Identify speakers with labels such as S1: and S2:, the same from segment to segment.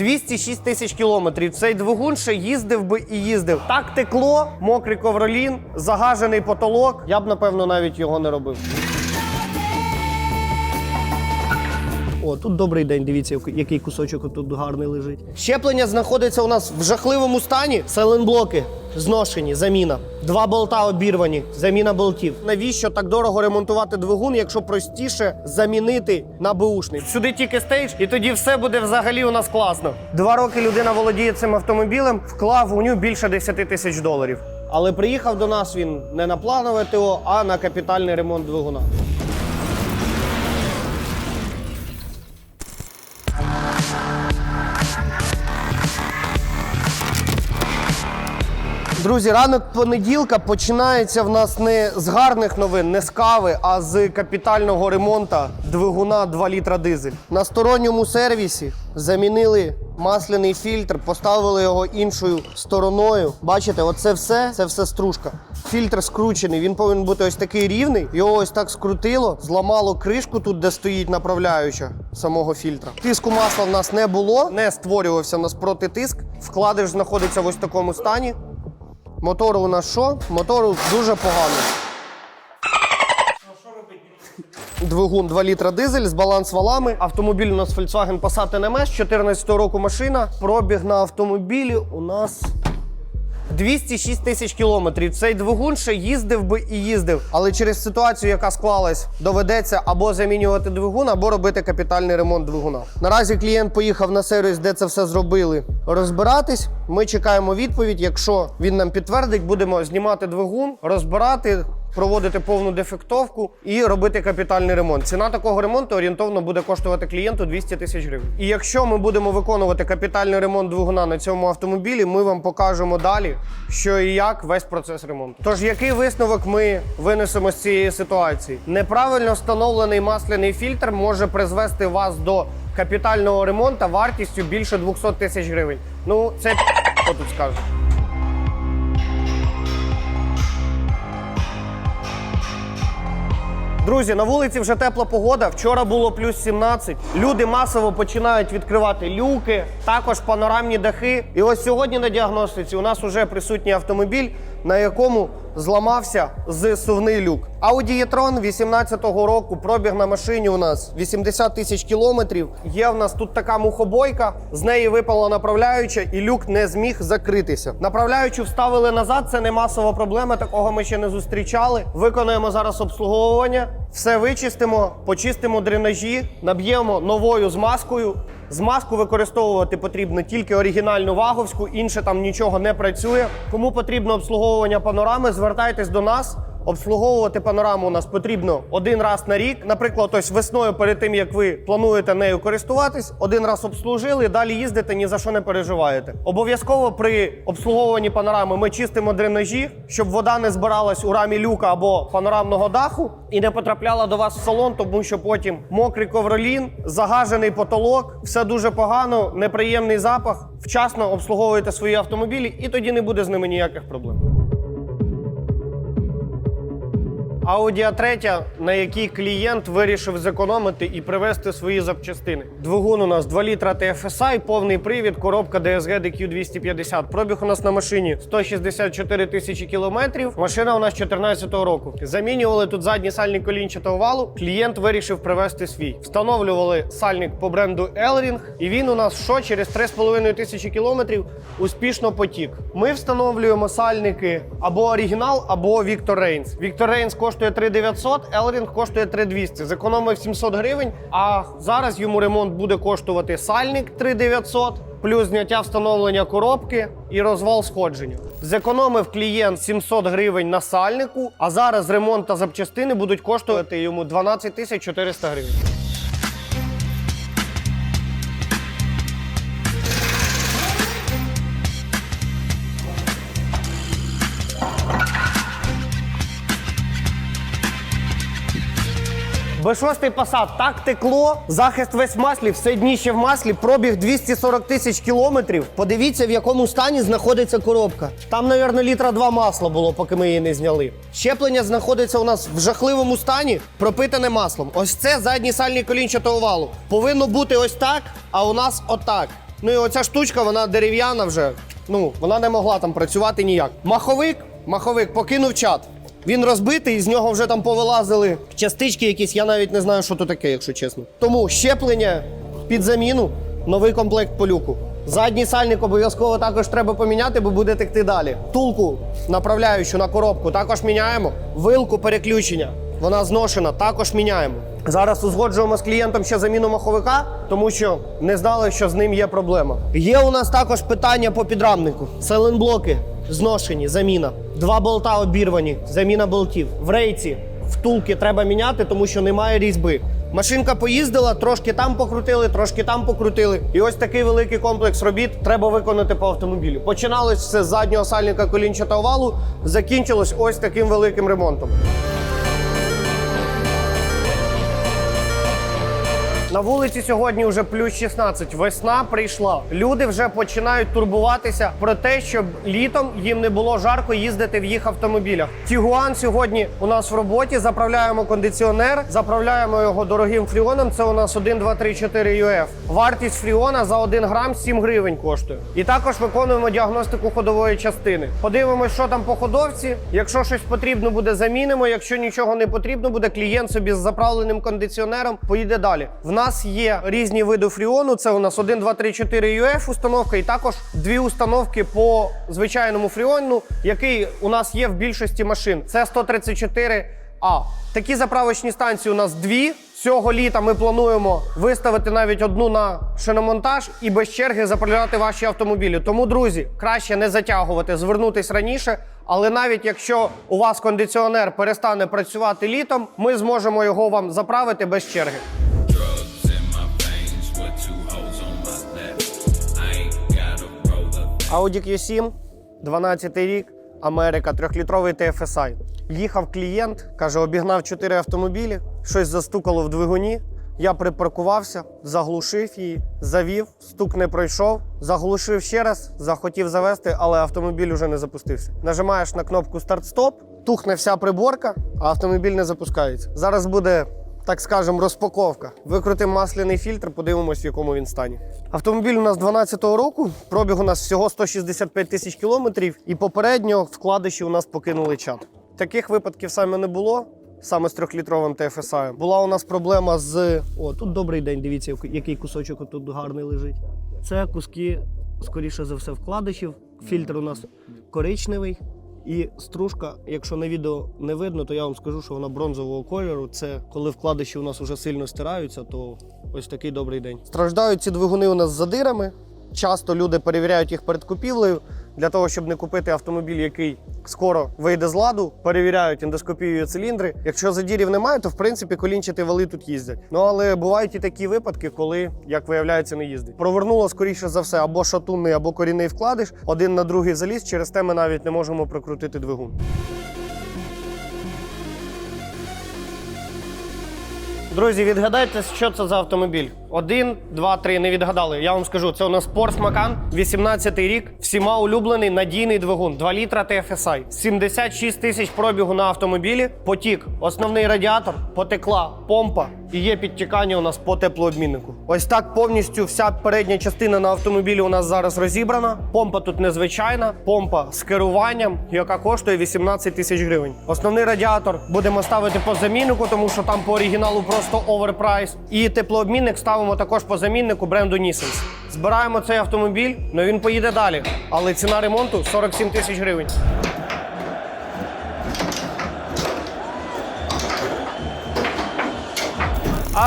S1: 206 тисяч кілометрів. Цей двигун ще їздив би і їздив. Так текло, мокрий ковролін, загажений потолок. Я б, напевно, навіть його не робив. О, тут добрий день. Дивіться, який кусочок тут гарний лежить. Щеплення знаходиться у нас в жахливому стані. Селенблоки зношені, заміна. Два болта обірвані, заміна болтів. Навіщо так дорого ремонтувати двигун, якщо простіше замінити на беушний? Сюди тільки стейдж, і тоді все буде взагалі у нас класно. Два роки людина володіє цим автомобілем, вклав у нього більше 10 тисяч доларів. Але приїхав до нас він не на планове ТО, а на капітальний ремонт двигуна. Друзі, ранок понеділка починається в нас не з гарних новин, не з кави, а з капітального ремонту двигуна 2 літра дизель. На сторонньому сервісі замінили масляний фільтр, поставили його іншою стороною. Бачите, оце все, це все стружка. Фільтр скручений, він повинен бути ось такий рівний. Його ось так скрутило, зламало кришку тут, де стоїть направляюча самого фільтра. Тиску масла в нас не було, не створювався в нас протитиск. Вкладиш знаходиться в ось такому стані. Мотор у нас що? Мотору дуже погано. Двигун 2 літра дизель з баланс-валами. Автомобіль у нас Volkswagen Passat NMS, 14 року машина. Пробіг на автомобілі у нас 206 тисяч кілометрів. Цей двигун ще їздив би і їздив. Але через ситуацію, яка склалась, доведеться або замінювати двигун, або робити капітальний ремонт двигуна. Наразі клієнт поїхав на сервіс, де це все зробили. Розбиратись. Ми чекаємо відповідь. Якщо він нам підтвердить, будемо знімати двигун, розбирати. Проводити повну дефектовку і робити капітальний ремонт. Ціна такого ремонту орієнтовно буде коштувати клієнту 200 тисяч гривень. І якщо ми будемо виконувати капітальний ремонт двигуна на цьому автомобілі, ми вам покажемо далі, що і як весь процес ремонту. Тож, який висновок ми винесемо з цієї ситуації? Неправильно встановлений масляний фільтр може призвести вас до капітального ремонту вартістю більше 200 тисяч гривень. Ну це хто тут скаже. Друзі, на вулиці вже тепла погода. Вчора було плюс 17. Люди масово починають відкривати люки, також панорамні дахи. І ось сьогодні на діагностиці у нас вже присутній автомобіль, на якому зламався зсувний люк. Audi e-tron 18-го року. Пробіг на машині у нас 80 тисяч кілометрів. Є в нас тут така мухобойка, з неї випала направляюча, і люк не зміг закритися. Направляючу вставили назад. Це не масова проблема. Такого ми ще не зустрічали. Виконуємо зараз обслуговування. Все вичистимо, почистимо дренажі, наб'ємо новою змазкою. Змазку використовувати потрібно тільки оригінальну ваговську, інше там нічого не працює. Кому потрібно обслуговування панорами, звертайтесь до нас. Обслуговувати панораму у нас потрібно один раз на рік. Наприклад, ось весною, перед тим як ви плануєте нею користуватись, один раз обслужили, далі їздите, ні за що не переживаєте. Обов'язково при обслуговуванні панорами ми чистимо дренажі, щоб вода не збиралась у рамі люка або панорамного даху і не потрапляла до вас в салон, тому що потім мокрий ковролін, загажений потолок, все дуже погано, неприємний запах. Вчасно обслуговуєте свої автомобілі, і тоді не буде з ними ніяких проблем. Audi A3, на якій клієнт вирішив зекономити і привезти свої запчастини. Двигун у нас 2 літра TFSI, повний привід, коробка DSG DQ 250. Пробіг у нас на машині 164 тисячі кілометрів. Машина у нас 2014 року. Замінювали тут задній сальник колінчатого валу. Клієнт вирішив привезти свій. Встановлювали сальник по бренду Elring, і він у нас що через 3,5 тисячі кілометрів успішно потік. Ми встановлюємо сальники або оригінал, або Victor Reigns. Victor Reigns коштує 3900, Елрінг коштує 3200. Зекономив 700 гривень. А зараз йому ремонт буде коштувати сальник 3900, плюс зняття встановлення коробки і розвал сходження. Зекономив клієнт 700 гривень на сальнику, а зараз ремонт та запчастини будуть коштувати йому 12 400 гривень. Б6 Passat так текло, захист весь в маслі, все дніще в маслі, пробіг 240 тисяч кілометрів. Подивіться, в якому стані знаходиться коробка. Там, мабуть, літра два масла було, поки ми її не зняли. Щеплення знаходиться у нас в жахливому стані, пропитане маслом. Ось це задній сальний колінчатого валу. Повинно бути ось так, а у нас отак. Ну і оця штучка, вона дерев'яна вже. Ну, вона не могла там працювати ніяк. Маховик, маховик покинув чат. Він розбитий, з нього вже там повилазили частички якісь, я навіть не знаю, що то таке, якщо чесно. Тому щеплення під заміну, новий комплект по люку. Задній сальник обов'язково також треба поміняти, бо буде текти далі. Тулку направляючу на коробку також міняємо. Вилку переключення, вона зношена, також міняємо. Зараз узгоджуємо з клієнтом ще заміну маховика, тому що не знали, що з ним є проблема. Є у нас також питання по підрамнику. Селенблоки зношені, заміна. Два болта обірвані, заміна болтів. В рейці втулки треба міняти, тому що немає різьби. Машинка поїздила, трошки там покрутили, трошки там покрутили. І ось такий великий комплекс робіт треба виконати по автомобілю. Починалось все з заднього сальника колінчата овалу, закінчилось ось таким великим ремонтом. На вулиці сьогодні вже плюс 16. Весна прийшла. Люди вже починають турбуватися про те, щоб літом їм не було жарко їздити в їх автомобілях. Тігуан сьогодні у нас в роботі. Заправляємо кондиціонер, заправляємо його дорогим фріоном. Це у нас 1, 2, 3, 4 UF. Вартість фріона за 1 грам 7 гривень коштує. І також виконуємо діагностику ходової частини. Подивимось, що там по ходовці. Якщо щось потрібно буде, замінимо. Якщо нічого не потрібно буде, клієнт собі з заправленим кондиціонером поїде далі. В нас є різні види фріону. Це у нас 1, 2, 3, 4 UF установка, і також дві установки по звичайному фріону, який у нас є в більшості машин. Це 134 А. Такі заправочні станції у нас дві. Цього літа ми плануємо виставити навіть одну на шиномонтаж і без черги заправляти ваші автомобілі. Тому, друзі, краще не затягувати, звернутись раніше. Але навіть якщо у вас кондиціонер перестане працювати літом, ми зможемо його вам заправити без черги. Audi Q7, 12 рік, Америка, трьохлітровий TFSI. Їхав клієнт, каже, обігнав 4 автомобілі, щось застукало в двигуні. Я припаркувався, заглушив її, завів, стук не пройшов, заглушив ще раз, захотів завести, але автомобіль уже не запустився. Нажимаєш на кнопку старт-стоп, тухне вся приборка, а автомобіль не запускається. Зараз буде так скажемо, розпаковка. Викрутимо масляний фільтр, подивимось, в якому він стані. Автомобіль у нас 12-го року, пробіг у нас всього 165 тисяч кілометрів, і попередньо вкладиші у нас покинули чат. Таких випадків саме не було. Саме з трьохлітровим TFSI. Була у нас проблема з. О, тут добрий день. Дивіться, який кусочок тут гарний лежить. Це куски, скоріше за все, вкладишів. Фільтр у нас коричневий. І стружка, якщо на відео не видно, то я вам скажу, що вона бронзового кольору. Це коли вкладиші у нас вже сильно стираються, то ось такий добрий день. Страждають ці двигуни у нас з задирами. Часто люди перевіряють їх перед купівлею для того, щоб не купити автомобіль, який скоро вийде з ладу. Перевіряють ендоскопію циліндри. Якщо задірів немає, то в принципі колінчаті вали тут їздять. Ну але бувають і такі випадки, коли, як виявляється, не їздить. Провернуло скоріше за все або шатунний, або корінний вкладиш. Один на другий заліз. Через те ми навіть не можемо прокрутити двигун. Друзі, відгадайте, що це за автомобіль. Один, два, три. Не відгадали. Я вам скажу, це у нас Porsche Macan, 18 рік, всіма улюблений надійний двигун, 2 літра TFSI, 76 тисяч пробігу на автомобілі. Потік, основний радіатор, потекла помпа і є підтікання у нас по теплообміннику. Ось так повністю вся передня частина на автомобілі у нас зараз розібрана. Помпа тут незвичайна, помпа з керуванням, яка коштує 18 тисяч гривень. Основний радіатор будемо ставити по заміннику, тому що там по оригіналу просто оверпрайс. І теплообмінник ставимо також по заміннику бренду Нісенс. Збираємо цей автомобіль, але він поїде далі. Але ціна ремонту 47 тисяч гривень.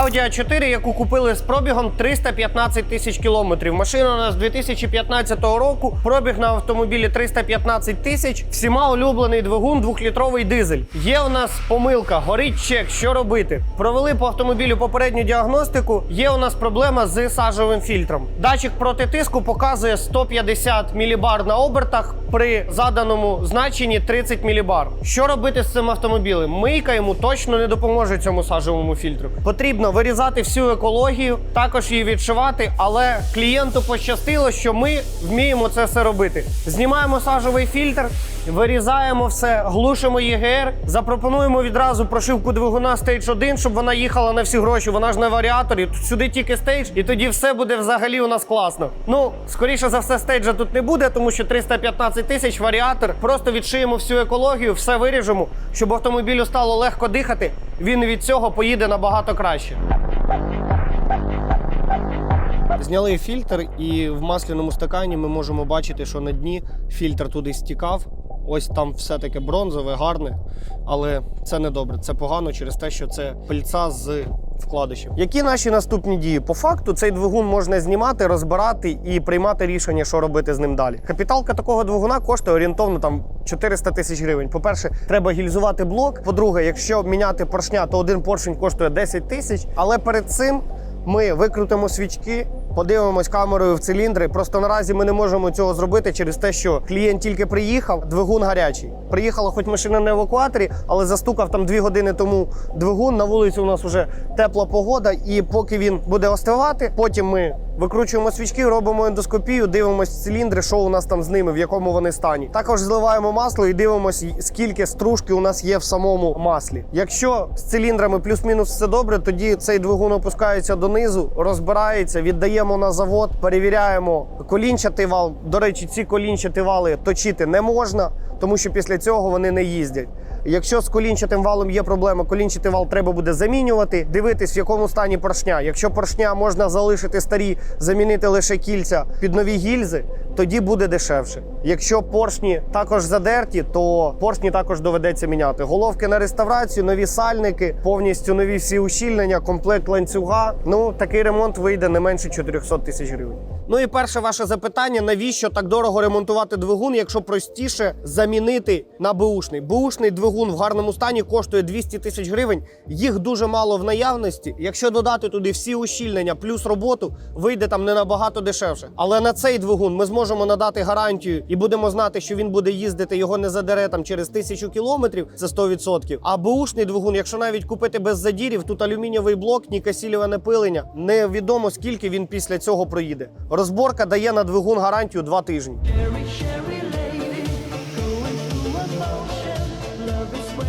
S1: Audi A4, яку купили з пробігом 315 тисяч кілометрів. Машина у нас 2015 року. Пробіг на автомобілі 315 тисяч. Всіма улюблений двигун, двохлітровий дизель. Є у нас помилка, горить чек. Що робити? Провели по автомобілю попередню діагностику. Є у нас проблема з сажовим фільтром. Датчик проти тиску показує 150 мілібар на обертах при заданому значенні 30 мілібар. Що робити з цим автомобілем? Мийка йому точно не допоможе цьому сажовому фільтру. Потрібно Потрібно вирізати всю екологію, також її відшивати, але клієнту пощастило, що ми вміємо це все робити. Знімаємо сажовий фільтр, вирізаємо все, глушимо ЄГР, запропонуємо відразу прошивку двигуна Stage 1, щоб вона їхала на всі гроші. Вона ж на варіаторі. Тут сюди тільки стейдж, і тоді все буде взагалі у нас класно. Ну, скоріше за все, стейджа тут не буде, тому що 315 тисяч варіатор. Просто відшиємо всю екологію, все виріжемо, щоб автомобілю стало легко дихати. Він від цього поїде набагато краще. Зняли фільтр, і в масляному стакані ми можемо бачити, що на дні фільтр туди стікав. Ось там все таке бронзове, гарне, але це не добре. Це погано через те, що це пильця з вкладишів. Які наші наступні дії? По факту цей двигун можна знімати, розбирати і приймати рішення, що робити з ним далі. Капіталка такого двигуна коштує орієнтовно там 400 тисяч гривень. По-перше, треба гільзувати блок. По-друге, якщо міняти поршня, то один поршень коштує 10 тисяч. Але перед цим ми викрутимо свічки, подивимось камерою в циліндри. Просто наразі ми не можемо цього зробити через те, що клієнт тільки приїхав, двигун гарячий. Приїхала, хоч машина на евакуаторі, але застукав там дві години тому двигун. На вулиці у нас вже тепла погода, і поки він буде остивати, потім ми. Викручуємо свічки, робимо ендоскопію, дивимося циліндри, що у нас там з ними, в якому вони стані. Також зливаємо масло і дивимося, скільки стружки у нас є в самому маслі. Якщо з циліндрами плюс-мінус все добре, тоді цей двигун опускається донизу, розбирається, віддаємо на завод, перевіряємо колінчатий вал. До речі, ці колінчаті вали точити не можна, тому що після цього вони не їздять. Якщо з колінчатим валом є проблема, колінчатий вал треба буде замінювати, дивитись, в якому стані поршня. Якщо поршня можна залишити старі, замінити лише кільця під нові гільзи, тоді буде дешевше. Якщо поршні також задерті, то поршні також доведеться міняти. Головки на реставрацію, нові сальники, повністю нові всі ущільнення, комплект ланцюга. Ну такий ремонт вийде не менше 400 тисяч гривень. Ну і перше ваше запитання: навіщо так дорого ремонтувати двигун, якщо простіше замінити на бушний? Бушний двигун в гарному стані коштує 200 тисяч гривень. Їх дуже мало в наявності. Якщо додати туди всі ущільнення плюс роботу, вийде там не набагато дешевше. Але на цей двигун ми зможемо надати гарантію і будемо знати, що він буде їздити, його не задере там через тисячу кілометрів. Це 100%. А бушний двигун, якщо навіть купити без задірів, тут алюмінієвий блок, ні касілєве напилення. Невідомо скільки він після цього проїде. Розборка дає на двигун гарантію 2 тижні.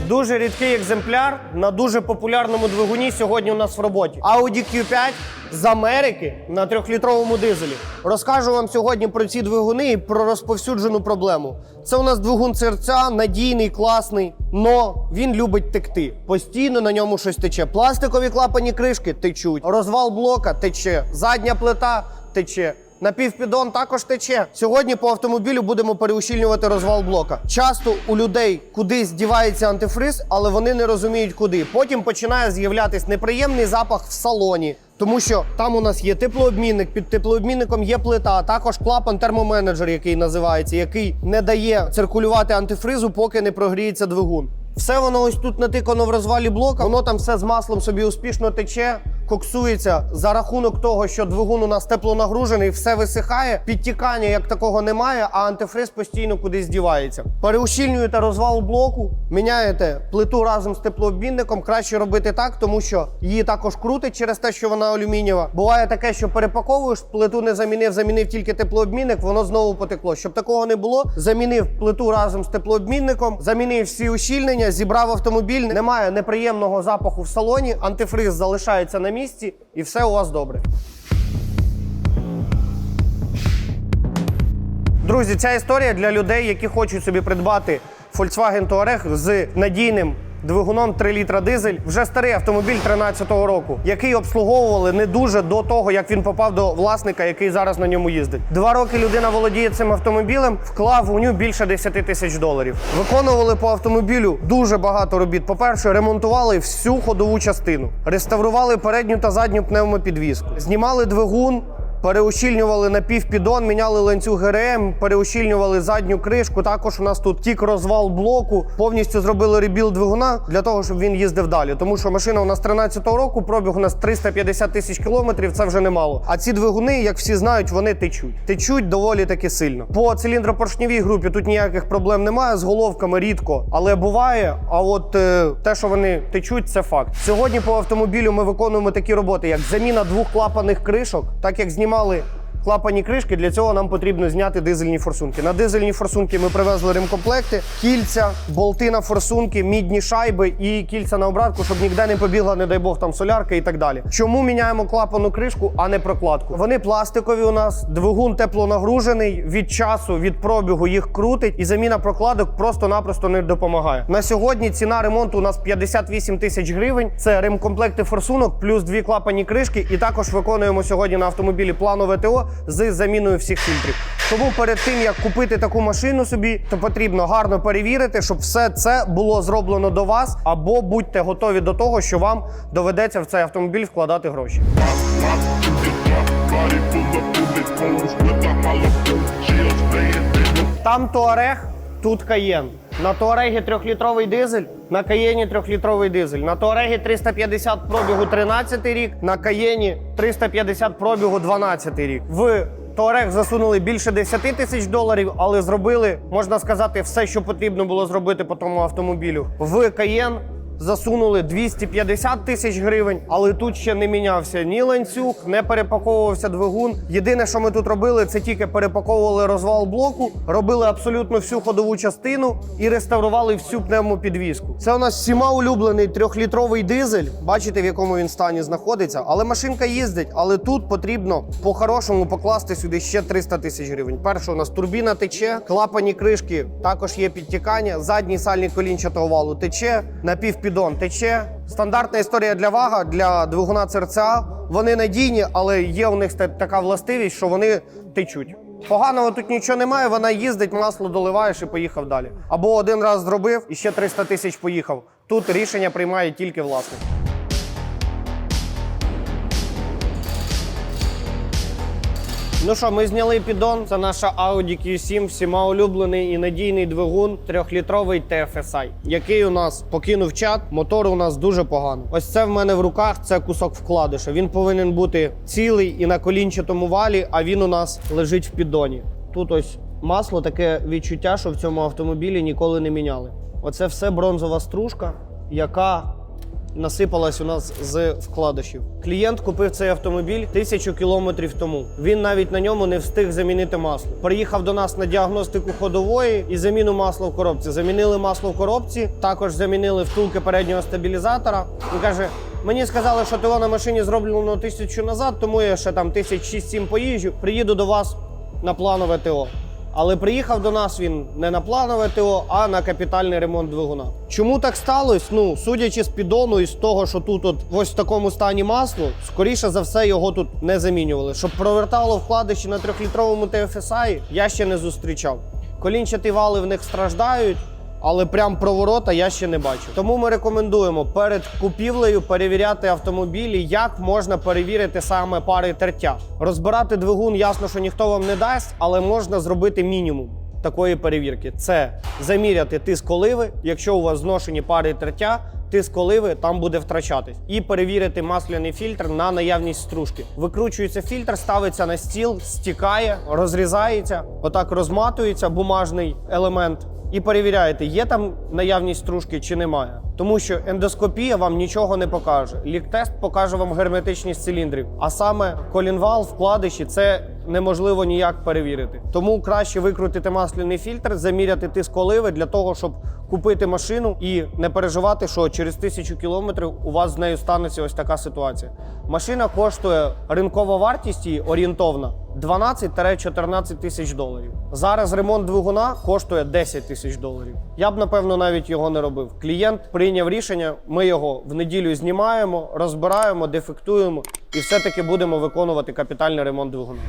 S1: Дуже рідкий екземпляр на дуже популярному двигуні сьогодні у нас в роботі. Audi Q5 з Америки на трьохлітровому дизелі. Розкажу вам сьогодні про ці двигуни і про розповсюджену проблему. Це у нас двигун серця, надійний, класний, но він любить текти. Постійно на ньому щось тече. Пластикові клапані кришки течуть, розвал блока тече, задня плита тече. Напівпідон також тече. Сьогодні по автомобілю будемо переущільнювати розвал блока. Часто у людей кудись дівається антифриз, але вони не розуміють куди. Потім починає з'являтись неприємний запах в салоні. Тому що там у нас є теплообмінник, під теплообмінником є плита, а також клапан термоменеджер, який називається, який не дає циркулювати антифризу, поки не прогріється двигун. Все воно ось тут натикано в розвалі блока, воно там все з маслом собі успішно тече, коксується за рахунок того, що двигун у нас теплонагружений, все висихає, підтікання як такого немає, а антифриз постійно кудись дівається. Переущільнюєте розвал блоку, міняєте плиту разом з теплообмінником. Краще робити так, тому що її також крутить через те, що вона алюмінієва. Буває таке, що перепаковуєш, плиту не замінив, замінив тільки теплообмінник, воно знову потекло. Щоб такого не було, замінив плиту разом з теплообмінником, замінив всі ущільнення, зібрав автомобіль. Немає неприємного запаху в салоні, антифриз залишається на місці, і все у вас добре. Друзі, ця історія для людей, які хочуть собі придбати Volkswagen Touareg з надійним двигуном 3 літра дизель. Вже старий автомобіль 13-го року, який обслуговували не дуже до того, як він попав до власника, який зараз на ньому їздить. Два роки людина володіє цим автомобілем, вклав у нього більше 10 тисяч доларів. Виконували по автомобілю дуже багато робіт. По-перше, ремонтували всю ходову частину, реставрували передню та задню пневмопідвізку, знімали двигун переущільнювали напівпідон, міняли ланцюг ГРМ, переущільнювали задню кришку. Також у нас тут тік розвал блоку. Повністю зробили ребіл двигуна для того, щоб він їздив далі. Тому що машина у нас 13-го року, пробіг у нас 350 тисяч кілометрів. Це вже немало. А ці двигуни, як всі знають, вони течуть. Течуть доволі таки сильно. По циліндропоршневій групі тут ніяких проблем немає. З головками рідко, але буває. А от е, те, що вони течуть, це факт. Сьогодні по автомобілю ми виконуємо такі роботи, як заміна двох клапаних кришок, так як знімали. Клапані кришки для цього нам потрібно зняти дизельні форсунки. На дизельні форсунки ми привезли ремкомплекти, кільця, болти на форсунки, мідні шайби і кільця на обратку, щоб ніде не побігла, не дай Бог, там солярка і так далі. Чому міняємо клапану кришку, а не прокладку? Вони пластикові у нас, двигун теплонагружений. Від часу, від пробігу їх крутить, і заміна прокладок просто-напросто не допомагає. На сьогодні ціна ремонту у нас 58 тисяч гривень. Це ремкомплекти форсунок, плюс дві клапані кришки. І також виконуємо сьогодні на автомобілі планове ТО з заміною всіх фільтрів. Тому перед тим як купити таку машину собі, то потрібно гарно перевірити, щоб все це було зроблено до вас, або будьте готові до того, що вам доведеться в цей автомобіль вкладати гроші. Там Туарег, тут Каєн. На Туарегі трьохлітровий дизель, на Каєні трьохлітровий дизель. На Туарегі 350 пробігу 13 рік, на Каєні 350 пробігу 12 рік. В Туарег засунули більше 10 тисяч доларів, але зробили, можна сказати, все, що потрібно було зробити по тому автомобілю. В Каєн засунули 250 тисяч гривень, але тут ще не мінявся ні ланцюг, не перепаковувався двигун. Єдине, що ми тут робили, це тільки перепаковували розвал блоку, робили абсолютно всю ходову частину і реставрували всю пневмопідвізку. Це у нас всіма улюблений трьохлітровий дизель. Бачите, в якому він стані знаходиться. Але машинка їздить, але тут потрібно по-хорошому покласти сюди ще 300 тисяч гривень. Перше, у нас турбіна тече, клапані кришки також є підтікання, задній сальник колінчатого валу тече, напівпідон тече. Стандартна історія для вага для двигуна серця. Вони надійні, але є у них така властивість, що вони течуть. Поганого тут нічого немає, вона їздить, масло доливаєш і поїхав далі. Або один раз зробив і ще 300 тисяч поїхав. Тут рішення приймає тільки власник. Ну що, ми зняли піддон. Це наша Audi Q7, всіма улюблений і надійний двигун, трьохлітровий TFSI, який у нас покинув чат. Мотор у нас дуже поганий. Ось це в мене в руках. Це кусок вкладиша. Він повинен бути цілий і на колінчатому валі, а він у нас лежить в піддоні. Тут ось масло, таке відчуття, що в цьому автомобілі ніколи не міняли. Оце все бронзова стружка, яка насипалась у нас з вкладишів. Клієнт купив цей автомобіль тисячу кілометрів тому. Він навіть на ньому не встиг замінити масло. Приїхав до нас на діагностику ходової і заміну масла в коробці. Замінили масло в коробці, також замінили втулки переднього стабілізатора. Він каже: мені сказали, що ТО на машині зроблено тисячу назад, тому я ще там тисяч шість-сім поїжджу. Приїду до вас на планове ТО. Але приїхав до нас він не на планове ТО, а на капітальний ремонт двигуна. Чому так сталося? Ну, судячи з піддону і з того, що тут от ось в такому стані масло, скоріше за все його тут не замінювали. Щоб провертало вкладище на трьохлітровому TFSI, я ще не зустрічав. Колінчаті вали в них страждають. Але прям проворота я ще не бачу. Тому ми рекомендуємо перед купівлею перевіряти автомобілі, як можна перевірити саме пари тертя. Розбирати двигун, ясно, що ніхто вам не дасть, але можна зробити мінімум такої перевірки. Це заміряти тиск оливи, якщо у вас зношені пари тертя. Тиск оливи там буде втрачатись, і перевірити масляний фільтр на наявність стружки. Викручується фільтр, ставиться на стіл, стікає, розрізається, отак розматується бумажний елемент і перевіряєте, є там наявність стружки чи немає. Тому що ендоскопія вам нічого не покаже. Ліктест покаже вам герметичність циліндрів. А саме колінвал, вкладиші це неможливо ніяк перевірити. Тому краще викрутити масляний фільтр, заміряти тиск оливи для того, щоб купити машину і не переживати, що через тисячу кілометрів у вас з нею станеться ось така ситуація. Машина коштує ринкова вартість її орієнтовна 12-14 тисяч доларів. Зараз ремонт двигуна коштує 10 тисяч доларів. Я б напевно навіть його не робив. Клієнт прийняв рішення. Ми його в неділю знімаємо, розбираємо, дефектуємо і все-таки будемо виконувати капітальний ремонт двигуна.